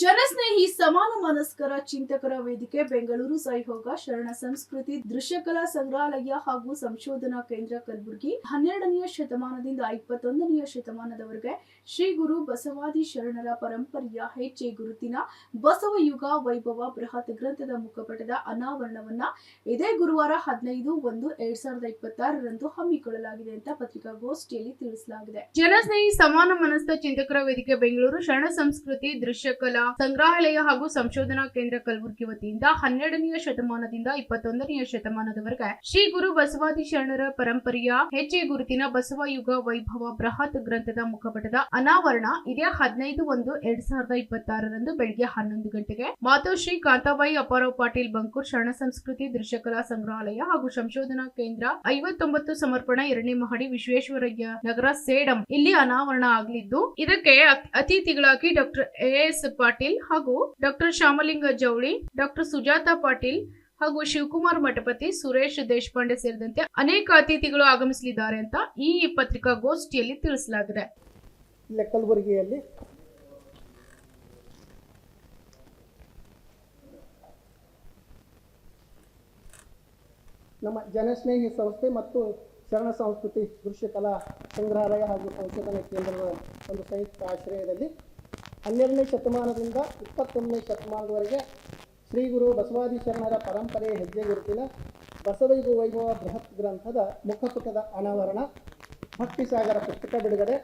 ಜನಸ್ನೇಹಿ, ಸಮಾನ ಮನಸ್ಕರ, ಚಿಂತಕರ ವೇದಿಕೆ, ಬೆಂಗಳೂರು ಸಹಯೋಗ ಶರಣ ಸಂಸ್ಕೃತಿ, ದೃಶ್ಯಕಲಾ ಸಂಗ್ರಹಾಲಯ ಹಾಗೂ ಸಂಶೋಧನಾ ಕೇಂದ್ರ ಕಲಬುರಗಿ. ಹನ್ನೆರಡನೆಯ ಶತಮಾನದಿಂದ ಇಪ್ಪತ್ತೊಂದನೆಯ ಶತಮಾನದವರೆಗೆ ಶ್ರೀ ಗುರು ಬಸವಾದಿ ಶರಣರ ಪರಂಪರೆಯ ಹೆಚ್ಚೆ ಗುರುತಿನ ಬಸವ ಯುಗ ವೈಭವ ಬೃಹತ್ ಗ್ರಂಥದ ಮುಖಪಟದ ಅನಾವರಣವನ್ನ ಇದೇ ಗುರುವಾರ ಹದಿನೈದು ಒಂದು ಎರಡ್ ಸಾವಿರದ ಇಪ್ಪತ್ತಾರರಂದು ಹಮ್ಮಿಕೊಳ್ಳಲಾಗಿದೆ ಅಂತ ಪತ್ರಿಕಾಗೋಷ್ಠಿಯಲ್ಲಿ ತಿಳಿಸಲಾಗಿದೆ. ಜನಸ್ನೇಹಿ, ಸಮಾನ ಮನಸ್ಕ, ಚಿಂತಕರ ವೇದಿಕೆ, ಬೆಂಗಳೂರು ಶರಣ ಸಂಸ್ಕೃತಿ, ದೃಶ್ಯಕಲಾ ಸಂಗ್ರಹಾಲಯ ಹಾಗೂ ಸಂಶೋಧನಾ ಕೇಂದ್ರ ಕಲಬುರಗಿ ವತಿಯಿಂದ ಹನ್ನೆರಡನೆಯ ಶತಮಾನದಿಂದ ಇಪ್ಪತ್ತೊಂದನೆಯ ಶತಮಾನದವರೆಗೆ ಶ್ರೀ ಗುರು ಬಸವಾದಿ ಶರಣರ ಪರಂಪರೆಯ ಹೆಜ್ಜೆ ಗುರುತಿನ ಬಸವ ಯುಗ ವೈಭವ ಬೃಹತ್ ಗ್ರಂಥದ ಮುಖಪಟದ ಅನಾವರಣ ಇದೇ ಹದಿನೈದು ಒಂದು ಎರಡ್ ಸಾವಿರದ ಇಪ್ಪತ್ತಾರರಂದು ಬೆಳಿಗ್ಗೆ ಹನ್ನೊಂದು ಗಂಟೆಗೆ. ಮಾತೋಶ್ರೀ ಕಾಂತಾಬಾಯಿ ಅಪಾರಾವ್ ಪಾಟೀಲ್ ಬಂಕೂರ್ ಶರಣ ಸಂಸ್ಕೃತಿ, ದೃಶ್ಯಕಲಾ ಸಂಗ್ರಹಾಲಯ ಹಾಗೂ ಸಂಶೋಧನಾ ಕೇಂದ್ರ ಐವತ್ತೊಂಬತ್ತು ಸಮರ್ಪಣಾ ಎರಡನೇ ಮಹಡಿ ವಿಶ್ವೇಶ್ವರಯ್ಯ ನಗರ ಸೇಡಂ ಇಲ್ಲಿ ಅನಾವರಣ ಆಗಲಿದ್ದು, ಇದಕ್ಕೆ ಅತ್- ಅತಿಥಿಗಳಾಗಿ ಡಾಕ್ಟರ್ ಎ ಪಾಟೀಲ್ ಹಾಗೂ ಡಾಕ್ಟರ್ ಶ್ಯಾಮಲಿಂಗ ಜೌಳಿ ಡಾಕ್ಟರ್ ಸುಜಾತಾ ಪಾಟೀಲ್ ಹಾಗೂ ಶಿವಕುಮಾರ್ ಮಠಪತಿ ಸುರೇಶ್ ದೇಶಪಾಂಡೆ ಸೇರಿದಂತೆ ಅನೇಕ ಅತಿಥಿಗಳು ಆಗಮಿಸಲಿದ್ದಾರೆ ಅಂತ ಈ ಪತ್ರಿಕಾಗೋಷ್ಠಿಯಲ್ಲಿ ತಿಳಿಸಲಾಗಿದೆ. ಕಲಬುರಗಿಯಲ್ಲಿ. ನಮ್ಮ ಜನಸ್ನೇಹಿ ಸಂಸ್ಥೆ ಮತ್ತು ಶರಣ ಸಂಸ್ಕೃತಿ ದೃಶ್ಯಕಲಾ ಸಂಗ್ರಹಾಲಯ ಹಾಗೂ ಸಂಶೋಧನಾ ಕೇಂದ್ರದ ಒಂದು ಸಂಯುಕ್ತ ಆಶ್ರಯದಲ್ಲಿ ಹನ್ನೆರಡನೇ ಶತಮಾನದಿಂದ ಇಪ್ಪತ್ತೊಂದನೇ ಶತಮಾನದವರೆಗೆ ಶ್ರೀ ಗುರು ಬಸವಾದಿ ಶರಣರ ಪರಂಪರೆಯ ಹೆಜ್ಜೆ ಗುರುತಿನ ಬಸವೈಗು ವೈಭವ ಬೃಹತ್ ಗ್ರಂಥದ ಮುಖಪುಟದ ಅನಾವರಣ, ಭಕ್ತಿಸಾಗರ ಪುಸ್ತಕ ಬಿಡುಗಡೆ,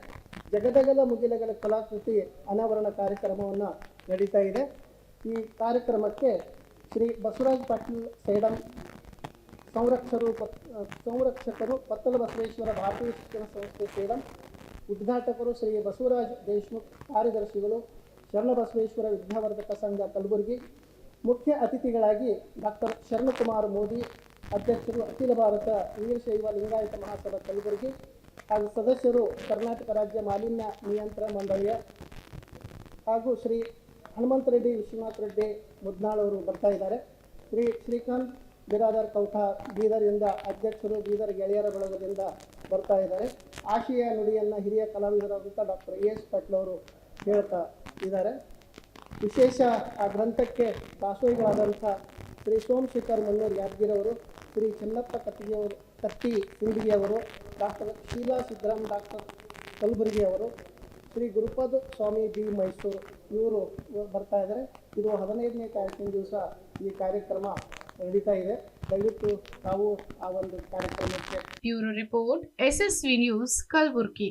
ಜಗದಗಲ ಮುಗಿಲಗಲ ಕಲಾಕೃತಿ ಅನಾವರಣ ಕಾರ್ಯಕ್ರಮವನ್ನು ನಡೀತಾ ಇದೆ. ಈ ಕಾರ್ಯಕ್ರಮಕ್ಕೆ ಶ್ರೀ ಬಸವರಾಜ್ ಪಾಟೀಲ್ ಸೇಡಂ, ಸಂರಕ್ಷರು ಸಂರಕ್ಷಕರು ಪತ್ತಲ ಬಸವೇಶ್ವರ ಭಾರತೀಯ ಶಿಕ್ಷಣ ಸಂಸ್ಥೆ ಸೇಡಂ ಉದ್ಘಾಟಕರು ಶ್ರೀ ಬಸವರಾಜ್ ದೇಶ್ಮುಖ್, ಕಾರ್ಯದರ್ಶಿಗಳು ಶರಣಬಸವೇಶ್ವರ ವಿದ್ಯಾವರ್ಧಕ ಸಂಘ ಕಲಬುರಗಿ, ಮುಖ್ಯ ಅತಿಥಿಗಳಾಗಿ ಡಾಕ್ಟರ್ ಶರಣಕುಮಾರ್ ಮೋದಿ, ಅಧ್ಯಕ್ಷರು ಅಖಿಲ ಭಾರತ ವೀರಶೈವ ಲಿಂಗಾಯತ ಮಹಾಸಭಾ ಕಲಬುರಗಿ ಹಾಗೂ ಸದಸ್ಯರು ಕರ್ನಾಟಕ ರಾಜ್ಯ ಮಾಲಿನ್ಯ ನಿಯಂತ್ರಣ ಮಂಡಳಿಯ ಹಾಗೂ ಶ್ರೀ ಹನುಮಂತ ರೆಡ್ಡಿ ವಿಶ್ವನಾಥ್ ರೆಡ್ಡಿ ಮುದ್ನಾಳವರು ಬರ್ತಾ ಇದ್ದಾರೆ. ಶ್ರೀ ಶ್ರೀಕಾಂತ್ ಬಿರಾದರ್ ಕೌಠ ಬೀದರಿಂದ ಅಧ್ಯಕ್ಷರು ಬೀದರ್ ಗೆಳೆಯರ ಬಳಗದಿಂದ ಬರ್ತಾ ಇದ್ದಾರೆ. ಆಶಯ ನುಡಿಯನ್ನು ಹಿರಿಯ ಕಲಾವಿದರಾದಂಥ ಡಾಕ್ಟರ್ ಎ ಎಸ್ ಅವರು ಹೇಳ್ತಾ ಇದ್ದಾರೆ. ವಿಶೇಷ ಆ ಗ್ರಂಥಕ್ಕೆ ದಾಸೋಹಿಗಳಾದಂಥ ಶ್ರೀ ಸೋಮಶೇಖರ್ ಮನ್ನೂರ್ ಯಾದಗಿರವರು ಶ್ರೀ ಚನ್ನಪ್ಪ ಕತ್ತಿಗೆಯವರು ಕತ್ತಿ ಸಿಂದಗಿಯವರು ಡಾಕ್ಟರ್ ಶೀಲಾ ಸಿದ್ದರಾಮ್ ಡಾಕ್ಟರ್ ಕಲಬುರ್ಗಿಯವರು ಶ್ರೀ ಗುರುಪದ ಸ್ವಾಮಿ ಬಿ ಮೈಸೂರು ಇವರು ಬರ್ತಾ ಇದ್ದಾರೆ. ಇದು ಹದಿನೈದನೇ ತಾರೀಕಿನ ದಿವಸ ಈ ಕಾರ್ಯಕ್ರಮ ನಡೀತಾ ಇದೆ. ದಯವಿಟ್ಟು ನಾವು ಆ ಒಂದು ಕಾರ್ಯಕ್ರಮಕ್ಕೆ bureau report SSV news Kalaburagi.